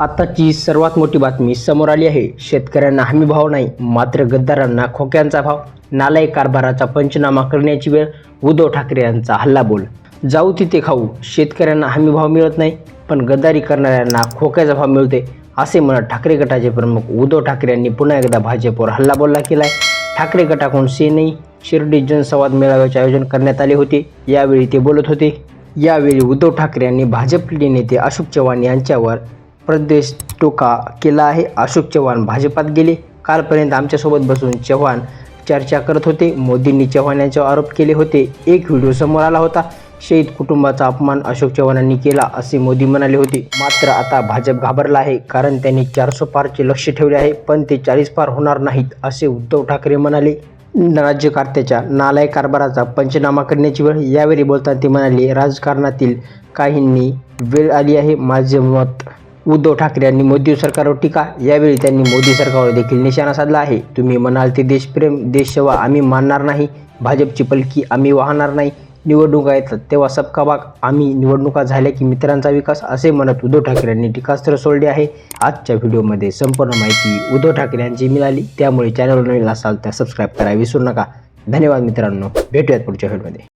आताची सर्वात मोठी बातमी समोर आली आहे. शेतकऱ्यांना हमी भाव नाही मात्र गद्दारांना खोक्यांचा भाव. नालाय कारभाराचा पंचनामा करण्याची वेळ उद्धव ठाकरे यांचा हल्लाबोल जाऊ तिथे खाऊ शेतकऱ्यांना हमी भाव मिळत नाही पण गद्दारी करणाऱ्यांना खोक्याचा भाव मिळते असे म्हणत ठाकरे गटाचे प्रमुख उद्धव ठाकरे यांनी पुन्हा एकदा भाजपवर हल्लाबोल्ला केलाय. ठाकरे गटाकडून सेनई शिर्डी जनसंवाद मेळाव्याचे आयोजन करण्यात आले होते. यावेळी ते बोलत होते. यावेळी उद्धव ठाकरे यांनी भाजपचे नेते अशोक चव्हाण यांच्यावर प्रदेश टोका केला आहे. अशोक चव्हाण भाजपात गेले. कालपर्यंत आमच्यासोबत बसून चव्हाण चर्चा करत होते. मोदींनी चव्हाण यांच्यावर आरोप केले होते. एक व्हिडिओ समोर आला होता. शहीद कुटुंबाचा अपमान अशोक चव्हाणांनी केला असे मोदी म्हणाले होते. मात्र आता भाजप घाबरला आहे कारण त्यांनी चारशे पारचे लक्ष ठेवले आहे पण ते चाळीस पार होणार नाहीत असे उद्धव ठाकरे म्हणाले. राज्यकर्त्याच्या नालायक कारभाराचा पंचनामा करण्याची वेळ यावेळी बोलताना ते म्हणाले राजकारणातील काहींनी वेळ आली आहे माझे मत उद्धव ठाकरे यांनी मोदी सरकारवर टीका. यावेळी त्यांनी मोदी सरकारवर देखील निशाणा साधला आहे. तुम्ही म्हणाल ते देशप्रेम देशसेवा आम्ही मानणार नाही. भाजपची पलकी आम्ही वाहणार नाही. निवडणुका येतात तेव्हा सबका बाग आम्ही निवडणुका झाल्या की मित्रांचा विकास असे म्हणत उद्धव ठाकरे यांनी टीकास्त्र सोडले आहे. आजच्या व्हिडिओमध्ये संपूर्ण माहिती उद्धव ठाकरे यांची मिळाली. त्यामुळे चॅनलवर नवीन असाल तर सबस्क्राईब करा. विसरू नका. धन्यवाद मित्रांनो. भेटूयात पुढच्या व्हिडिओमध्ये.